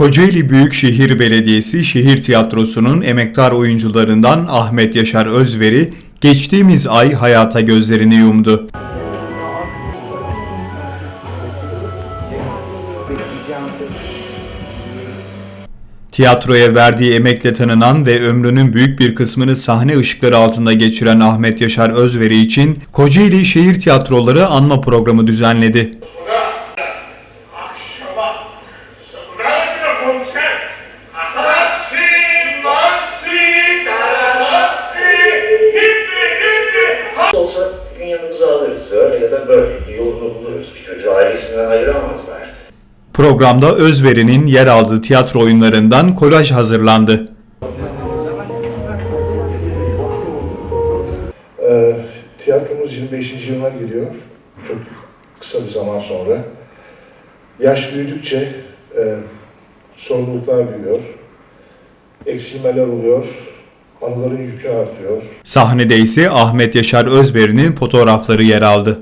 Kocaeli Büyükşehir Belediyesi Şehir Tiyatrosu'nun emektar oyuncularından Ahmet Yaşar Özveri geçtiğimiz ay hayata gözlerini yumdu. Tiyatroya verdiği emekle tanınan ve ömrünün büyük bir kısmını sahne ışıkları altında geçiren Ahmet Yaşar Özveri için Kocaeli Şehir Tiyatroları anma programı düzenledi. Olsa gün yanımıza alırız. Öyle ya da böyle bir yolunu buluruz. Bir çocuğu ailesinden ayıramazlar. Programda Özveri'nin yer aldığı tiyatro oyunlarından kolaj hazırlandı. Ee, tiyatromuz 25. yılına giriyor. Çok kısa bir zaman sonra. Yaş büyüdükçe e, sorumluluklar büyüyor. Eksilmeler oluyor. Anıların yükü artıyor. Sahnede ise Ahmet Yaşar Özveri'nin fotoğrafları yer aldı.